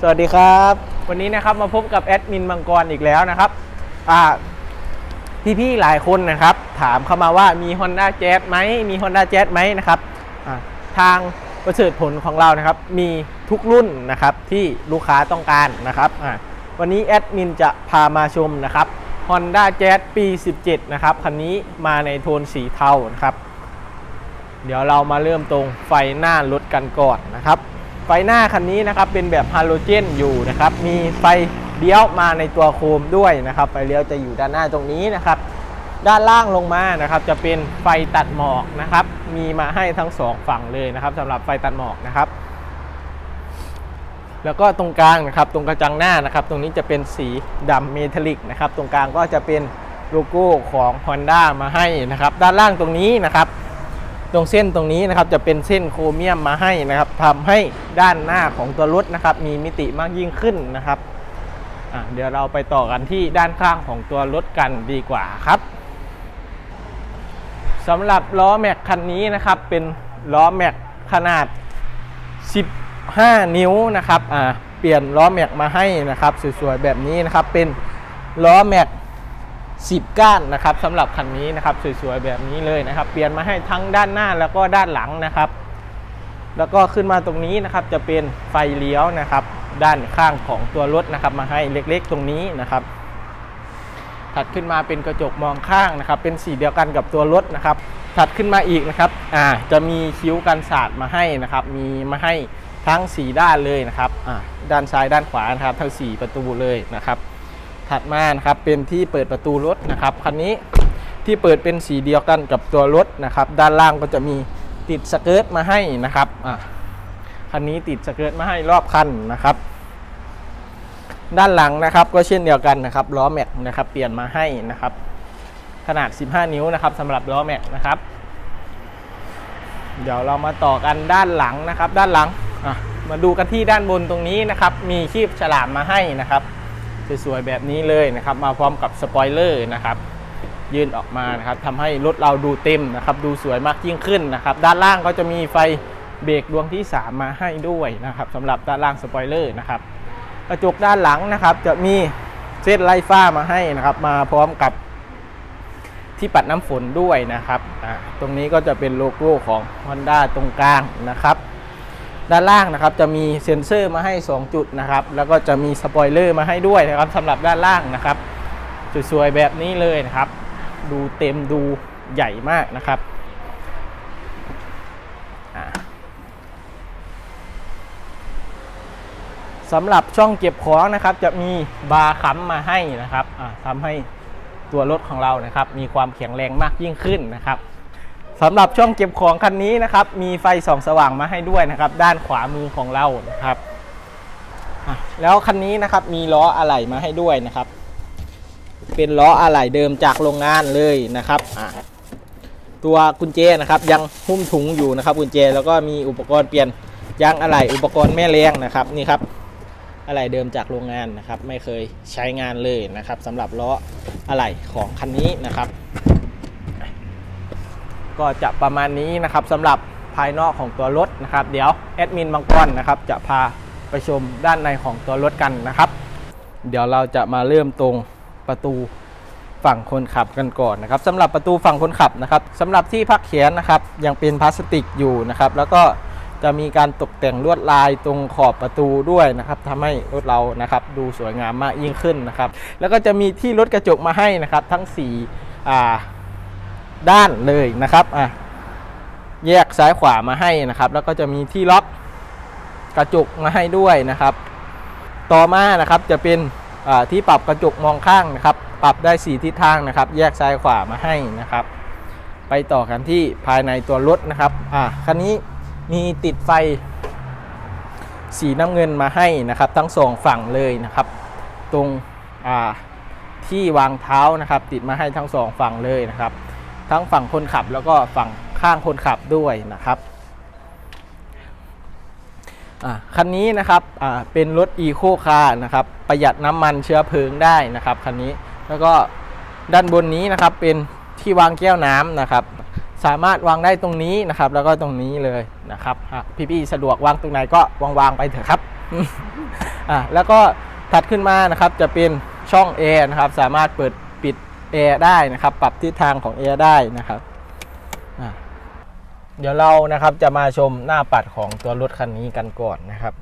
สวัสดีครับ วันนี้นะครับมาพบกับแอดมินมังกรอีกแล้วนะครับอ่าพี่ๆหลายคนนะครับ ถามเข้ามาว่ามี Honda Jazz ไหมมี Honda Jazz ไหมนะครับทางประเสริฐผลของเรานะครับ มีทุกรุ่นนะครับที่ลูกค้าต้องการนะครับวันนี้แอดมินจะพามาชมนะครับ Honda Jazz ปี 17 นะครับคันนี้มาในโทนสีเทานะครับ เดี๋ยวเรามาเริ่มตรงไฟหน้ารถกันก่อนนะครับ ไฟหน้าคันนี้นะครับเป็นแบบฮาโลเจนอยู่นะครับมีไฟเลี้ยวมาในตัวโคมด้วยนะครับ ไฟเลี้ยวจะอยู่ด้านหน้าตรงนี้นะครับ ด้านล่างลงมานะครับ จะเป็นไฟตัดหมอกนะครับ มีมาให้ทั้งสองฝั่งเลยนะครับสำหรับไฟตัดหมอกนะครับ แล้วก็ตรงกลางนะครับ ตรงกระจังหน้านะครับ ตรงนี้จะเป็นสีดำเมทัลลิกนะครับ ตรงกลางก็จะเป็นโลโก้ของ Honda มาให้นะครับ ด้านล่างตรงนี้นะครับ ตรงเส้นตรงนี้นะครับจะเป็นเส้นโครเมียมมาให้นะครับทำให้ด้านหน้าของตัวรถนะครับ มีมิติมากยิ่งขึ้นนะครับเดี๋ยวเราไปต่อกันที่ด้านข้างของตัวรถกันดีกว่าครับสำหรับล้อแม็กคันนี้นะครับ เป็นล้อแม็กขนาด 15 นิ้วนะครับอ่าเปลี่ยนล้อแม็กมาให้นะครับ สวยๆแบบนี้นะครับเป็นล้อแม็ก 10 ก้านนะครับสำหรับคันนี้นะครับสวยๆแบบนี้เลยนะครับ เปลี่ยนมาให้ทั้งด้านหน้าแล้วก็ด้านหลังนะครับ แล้วก็ขึ้นมาตรงนี้นะครับจะเป็นไฟเลี้ยวนะครับ ด้านข้างของตัวรถนะครับมาให้เล็กๆตรงนี้นะครับ ถัดขึ้นมาเป็นกระจกมองข้างนะครับ เป็นสีเดียวกันกับตัวรถนะครับ ถัดขึ้นมาอีกนะครับอ่าจะมีคิ้วกันศาสตร์มาให้นะครับ มีมาให้ทั้ง 4 ด้านเลยนะครับอ่าด้านซ้ายด้านขวานะครับทั้ง 4 ประตูเลยนะครับ ถัดมานะครับเป็นที่เปิดประตูรถนะครับคันนี้ที่เปิดเป็นสีเดียวกันกับตัวรถนะครับ ด้านล่างก็จะมีติดสเกิร์ตมาให้นะครับอะคันนี้ติดสเกิร์ตมาให้รอบคันนะครับ ด้านหลังนะครับก็เช่นเดียวกันนะครับล้อแม็กนะครับ เปลี่ยนมาให้นะครับ ขนาด 15 นิ้วนะครับสำหรับล้อแม็กนะครับ เดี๋ยวเรามาต่อกันด้านหลังนะครับ ด้านหลังมาดูกันที่ด้านบนตรงนี้นะครับ มีคีบฉลามมาให้นะครับ สวยๆแบบนี้เลยนะครับ มาพร้อมกับสปอยเลอร์นะครับยื่นออกมานะครับทำให้รถเราดูเต็มนะครับ ดูสวยมากยิ่งขึ้นนะครับ ด้านล่างก็จะมีไฟเบรกดวงที่ 3 มาให้ด้วยนะครับสำหรับด้านล่างสปอยเลอร์นะครับกระจกด้านหลังนะครับ จะมีเส้นไล่ฟ้ามาให้นะครับ มาพร้อมกับที่ปัดน้ำฝนด้วยนะครับตรงนี้ก็จะเป็นโลโก้ของ Honda ตรงกลางนะครับ ด้านล่างนะครับจะมีเซ็นเซอร์มาให้ 2 จุดนะครับแล้วก็จะมีสปอยเลอร์มาให้ด้วยนะครับสำหรับด้านล่างนะครับสวยๆแบบนี้เลยนะครับ ดูเต็มดูใหญ่มากนะครับสำหรับช่องเก็บของนะครับ จะมีบาร์ค้ำมาให้นะครับอ่าทำให้ตัวรถของเรานะครับ มีความแข็งแรงมากยิ่งขึ้นนะครับ สำหรับช่องเก็บของคันนี้นะครับ มีไฟส่องสว่างมาให้ด้วยนะครับ ด้านขวามือของเรานะครับแล้วคันนี้นะครับมีล้ออะไหล่มาให้ด้วยนะครับ เป็นล้ออะไหล่เดิมจากโรงงานเลยนะครับตัวกุญแจนะครับ ยังหุ้มถุงอยู่นะครับ กุญแจแล้วก็มีอุปกรณ์เปลี่ยนยางอะไหล่อุปกรณ์แม่แรงนะครับนี่ครับอะไหล่เดิมจากโรงงานนะครับ ไม่เคยใช้งานเลยนะครับสำหรับล้ออะไหล่ของคันนี้นะครับ ก็จะประมาณนี้นะครับสำหรับภายนอกของตัวรถนะครับ เดี๋ยวแอดมินบางกอนนะครับจะพาไปชมด้านในของตัวรถกันนะครับ เดี๋ยวเราจะมาเริ่มตรงประตูฝั่งคนขับกันก่อนนะครับสำหรับประตูฝั่งคนขับนะครับสำหรับที่พักเขียนนะครับยังเป็นพลาสติกอยู่นะครับ แล้วก็จะมีการตกแต่งลวดลายตรงขอบประตูด้วยนะครับทำให้รถเรานะครับดูสวยงามมากยิ่งขึ้นนะครับ แล้วก็จะมีที่รถกระจกมาให้นะครับ ทั้ง4อ่า ด้านเลยนะครับอะแยกซ้ายขวามาให้นะครับ แล้วก็จะมีที่ล็อกกระจกมาให้ด้วยนะครับ ต่อมานะครับจะเป็นอ่าที่ปรับกระจกมองข้างนะครับ ปรับได้ 4 ทิศทางนะครับ แยกซ้ายขวามาให้นะครับ ไปต่อกันที่ภายในตัวรถนะครับอ่าคันนี้มีติดไฟสีน้ำเงินมาให้นะครับ ทั้งสองฝั่งเลยนะครับ ตรงอ่าที่วางเท้านะครับ ติดมาให้ทั้งสองฝั่งเลยนะครับ ทั้งฝั่งคนขับแล้วก็ฝั่งข้างคนขับด้วยนะครับคันนี้นะครับเป็นรถอีโคคาร์นะครับประหยัดน้ำมันเชื้อเพลิงได้นะครับคันนี้แล้วก็ด้านบนนี้นะครับเป็นที่วางแก้วน้ำนะครับสามารถวางได้ตรงนี้นะครับ แล้วก็ตรงนี้เลยนะครับพี่ๆสะดวกวางตรงไหนก็วางๆไปเถอะครับอะแล้วก็ถัดขึ้นมานะครับจะเป็นช่อง A นะครับ สามารถเปิด ปิด A ได้นะครับ ปรับทิศทางของ A ได้นะครับเดี๋ยวเรานะครับจะมาชมหน้าปัดของตัวรถคันนี้กันก่อนนะครับ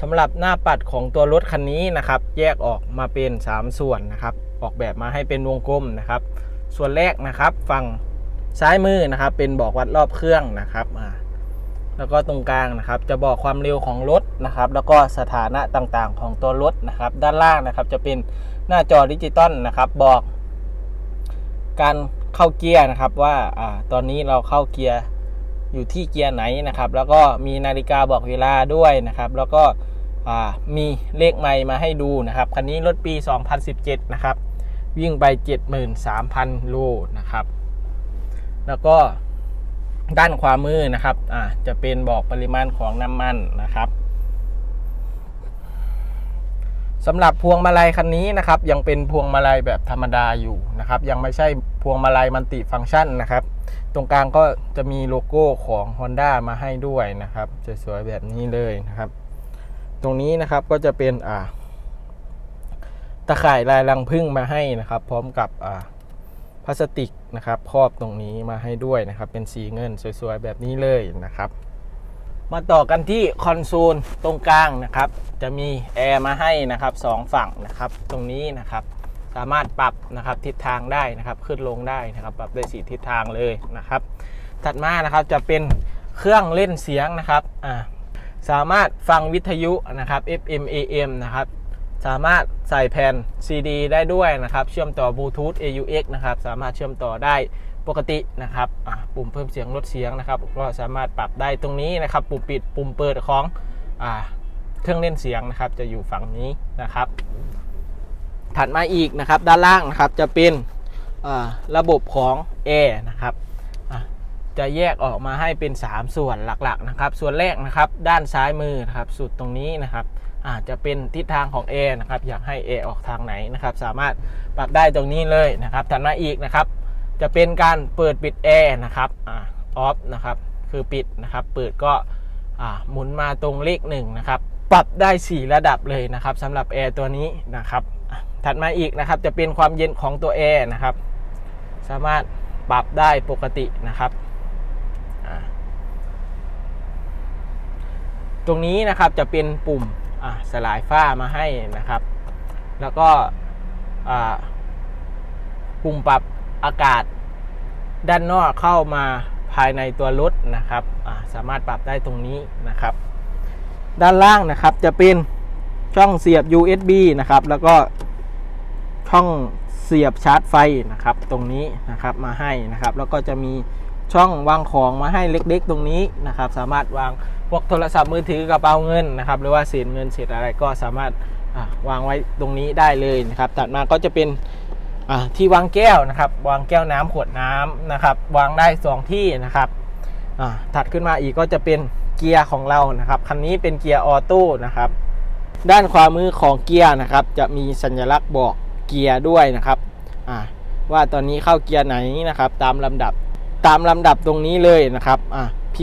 สำหรับหน้าปัดของตัวรถคันนี้นะครับ แยกออกมาเป็น 3 ส่วนนะครับ ออกแบบมาให้เป็นวงกลมนะครับ ส่วนแรกนะครับฝั่งซ้ายมือนะครับ เป็นบอกวัดรอบเครื่องนะครับอ่า แล้วก็ตรงกลางนะครับ จะบอกความเร็วของรถนะครับ แล้วก็สถานะต่างๆ ของตัวรถนะครับ ด้านล่างนะครับ จะเป็นหน้าจอดิจิตอลนะครับ บอก การเข้าเกียร์นะครับว่าอ่าตอนนี้เราเข้าเกียร์อยู่ที่เกียร์ไหนนะครับ แล้วก็มีนาฬิกาบอกเวลาด้วยนะครับ แล้วก็มีเลขไมล์มาให้ดูนะครับ คันนี้รถปี 2017 นะครับ วิ่งไป 73,000 โลนะครับ แล้วก็ ด้านขวามือนะครับอ่าจะเป็นบอกปริมาณของน้ำมันนะครับสำหรับพวงมาลัยคันนี้นะครับ ยังเป็นพวงมาลัยแบบธรรมดาอยู่นะครับ ยังไม่ใช่พวงมาลัยมันติฟังก์ชันนะครับ ตรงกลางก็จะมีโลโก้ของ Honda มาให้ด้วยนะครับสวยๆแบบนี้เลยนะครับ ตรงนี้นะครับก็จะเป็นอ่าตะข่ายลายรังพึ่งมาให้นะครับ พร้อมกับอ่าพลาสติก นะครับครอบตรงนี้มาให้ด้วยนะครับ เป็นสีเงินสวยๆแบบนี้เลยนะครับ มาต่อกันที่คอนโซลตรงกลางนะครับ จะมีแอร์มาให้นะครับสองฝั่งนะครับ ตรงนี้นะครับ สามารถปรับนะครับทิศทางได้นะครับ ขึ้นลงได้นะครับ ปรับได้สีทิศทางเลยนะครับ ถัดมานะครับจะเป็นเครื่องเล่นเสียงนะครับอ่าสามารถฟังวิทยุนะครับ FM AM นะครับ สามารถใส่แผ่น CD ได้ด้วยนะครับ เชื่อมต่อบลูทูธ AUX นะครับ สามารถเชื่อมต่อได้ปกตินะครับปุ่มเพิ่มเสียงลดเสียงนะครับ ก็สามารถปรับได้ตรงนี้นะครับ ปุ่มปิดปุ่มเปิดของอเครื่องเล่นเสียงนะครับ จะอยู่ฝั่งนี้นะครับ ถัดมาอีกนะครับ ด้านล่างนะครับจะเป็นระบบของ Air นะครับจะแยกออกมาให้เป็น 3 ส่วนหลักๆนะครับ ส่วนแรกนะครับ ด้านซ้ายมือนะครับ สุดตรงนี้นะครับ อาจจะเป็นทิศทางของ A นะครับอยากให้ A ออกทางไหนนะครับสามารถปรับได้ตรงนี้เลยนะครับถัดมาอีกนะครับจะเป็นการเปิดปิดแอร์นะครับอ่าออฟนะครับคือปิดนะครับเปิดก็หมุนมาตรงเลขหนึ่งนะครับปรับได้ 4 ระดับเลยนะครับสำหรับแอร์ตัวนี้นะครับถัดมาอีกนะครับจะเป็นความเย็นของตัวแอร์นะครับสามารถปรับได้ปกตินะครับตรงนี้นะครับจะเป็นปุ่ม สลายฝ้ามาให้นะครับ แล้วก็อ่าปุ่มปรับอากาศด้านนอกเข้ามาภายในตัวรถนะครับอ่าสามารถปรับได้ตรงนี้นะครับ ด้านล่างนะครับจะเป็นช่องเสียบ USB นะครับ แล้วก็ช่องเสียบชาร์จไฟนะครับ ตรงนี้นะครับมาให้นะครับ แล้วก็จะมี ช่องวางของมาให้เล็กๆ ตรงนี้นะครับ สามารถวางพวกโทรศัพท์มือถือกระเป๋าเงินนะครับ หรือว่าเศษเงินเศษอะไรก็สามารถวางไว้ตรงนี้ได้เลยนะครับถัดมาก็จะเป็นที่วางแก้วนะครับ วางแก้วน้ำขวดน้ำนะครับ วางได้สองที่นะครับถัดขึ้นมาอีกก็จะเป็นเกียร์ของเรานะครับ คันนี้เป็นเกียร์ออโต้นะครับ ด้านขวามือของเกียร์นะครับ จะมีสัญลักษณ์บอกเกียร์ด้วยนะครับว่าตอนนี้เข้าเกียร์ไหนนะครับ ตามลำดับ ตามลำดับตรงนี้เลยนะครับอ่า P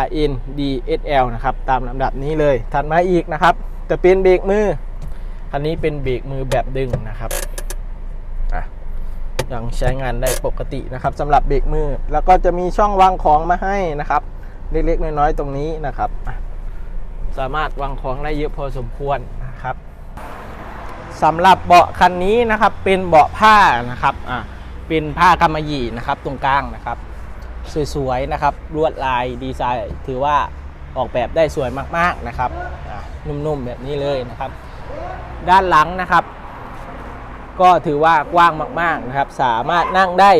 R N D S L นะครับ ตามลำดับนี้เลย ถัดมาอีกนะครับ จะเป็นเบรกมือคันนี้เป็นเบรกมือแบบดึงนะครับอะยังใช้งานได้ปกตินะครับสำหรับเบรกมือ แล้วก็จะมีช่องวางของมาให้นะครับ เล็กๆ น้อยๆ ตรงนี้นะครับ สามารถวางของได้เยอะพอสมควรนะครับสำหรับเบาะคันนี้นะครับเป็นเบาะผ้านะครับอะเป็นผ้ากำมะหยี่นะครับ ตรงกลางนะครับ สวยๆนะครับลวดลายดีไซน์ถือว่าออกแบบได้สวยมากๆนะครับนุ่มๆแบบนี้เลยนะครับ ด้านหลังนะครับ ก็ถือว่ากว้างมากๆนะครับ สามารถนั่งได้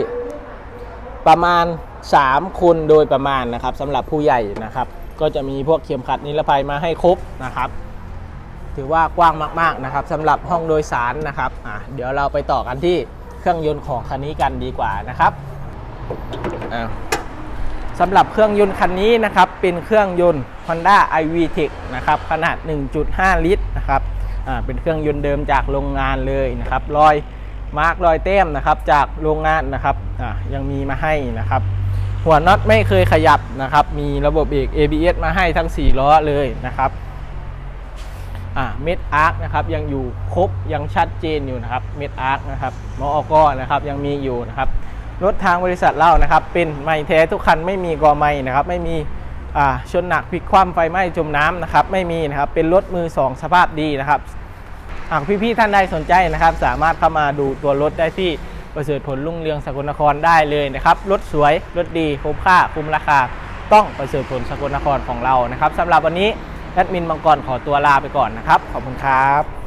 ประมาณ 3 คนโดยประมาณนะครับสำหรับผู้ใหญ่นะครับ ก็จะมีพวกเข็มขัดนิรภัยมาให้ครบนะครับ ถือว่ากว้างมากๆนะครับสำหรับห้องโดยสารนะครับอะเดี๋ยวเราไปต่อกันที่เครื่องยนต์ของคันนี้กันดีกว่านะครับอะ สำหรับเครื่องยนต์คันนี้นะครับเป็นเครื่องยนต์ Honda iVTEC นะครับขนาด 1.5 ลิตรนะครับเป็นเครื่องยนต์เดิมจากโรงงานเลยนะครับรอยมาร์กรอยแต้มนะครับจากโรงงานนะครับยังมีมาให้นะครับ หัวน็อตไม่เคยขยับนะครับ มีระบบเบรก ABS มาให้ทั้ง 4 ล้อเลยนะครับเม็ดอาร์คนะครับยังอยู่ครบยังชัดเจนอยู่นะครับเม็ดอาร์คนะครับมออกนะครับยังมีอยู่นะครับ รถทางบริษัทเล่านะครับ เป็นไม่แท้ทุกคันไม่มีกอไม่นะครับ ไม่มีชนหนักพลิกคว่ำไฟไหม้จมน้ำนะครับ ไม่มีนะครับ เป็นรถมือ 2 สภาพดีนะครับ หากพี่ๆท่านใดสนใจนะครับ สามารถเข้ามาดูตัวรถได้ที่ประเสริฐผลรุ่งเรืองสกลนครได้เลยนะครับ รถสวย รถดี คุ้มค่า คุ้มราคา ต้องประเสริฐผลสกลนครของเรานะครับสำหรับวันนี้แอดมินมังกรขอตัวลาไปก่อนนะครับ ขอบคุณครับ